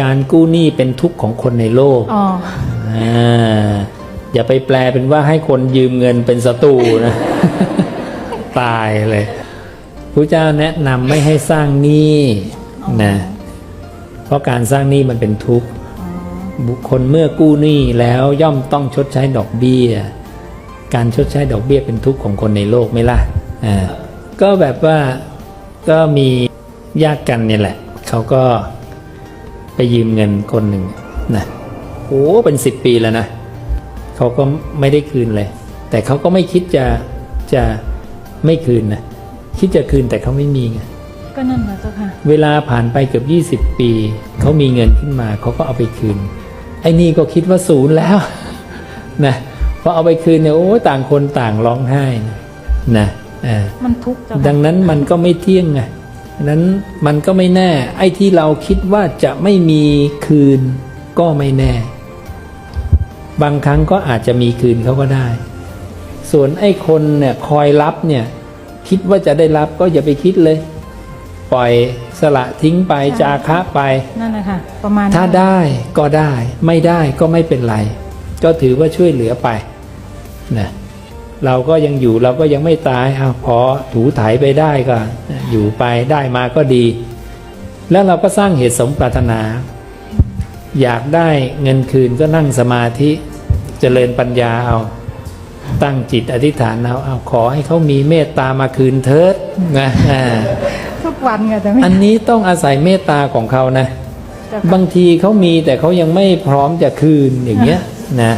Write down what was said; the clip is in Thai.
การกู้หนี้เป็นทุกข์ของคนในโลกอ๋ออ่าอย่าไปแปลเป็นว่าให้คนยืมเงินเป็นศัตรูนะ ตายเลยพระเจ้าแนะนำไม่ให้สร้างหนี้นะเพราะการสร้างหนี้มันเป็นทุกข์ บุคคลเมื่อกู้หนี้แล้วย่อมต้องชดใช้ดอกเบี้ย การชดใช้ดอกเบี้ยเป็นทุกข์ของคนในโลกไหม่ล่ะอ่าก็แบบว่าก็มีญาติกันเนี่ยแหละ เขาก็ไป ยืมเงินคนหนึ่งนะโอ้เป็นสิบปีแล้วนะเขาก็ไม่ได้คืนเลย แต่เขาก็ไม่คิดจะจะไม่คืนนะคิดจะคืนแต่เขาไม่มีไงก็นั่นแหละเจ้าค่ะ เวลาผ่านไปเกือบ 20 ปี เขามีเงินขึ้นมาเขาก็เอาไปคืน ไอ้นี่ก็คิดว่าศูนย์แล้วนะพอเอาไปคืนเนี่ยโอ้ต่างคนต่างร้องไห้นะนะเออมันทุกข์เจ้าดัค่ะงนั้นมันก็ไม่เที่ยงไงดัง นั้นมันก็ไม่แน่ ไอ้ที่เราคิดว่าจะไม่มีคืนก็ไม่แน่ บางครั้งก็อาจจะมีคืนเขาก็ได้ ส่วนไอ้คนเนี่ยคอยรับเนี่ยคิดว่าจะได้รับก็อย่าไปคิดเลย ปล่อยสละทิ้งไปจาคะไปนั่นแหละค่ะประมาณถ้านั้นได้ก็ได้ ไม่ได้ก็ไม่เป็นไร ก็ถือว่าช่วยเหลือไปนะ เราก็ยังอยู่เราก็ยังไม่ตายเอาพอถูไถไปได้ก็ อยู่ไปได้มาก็ดี แล้วเราก็สร้างเหตุสมปรารถนา อยากได้เงินคืนก็นั่งสมาธิเจริญปัญญาเอา ตั้งจิตอธิษฐานเอาเอาขอให้เขามีเมตตามาคืนเถิดนะอ่าทุกวันไงแต่ไม่อันนี้ต้องอาศัยเมตตาของเขานะเจ้าค่ะบางทีเขามีแต่เขายังไม่พร้อมจะคืนอย่างเงี้ยนะ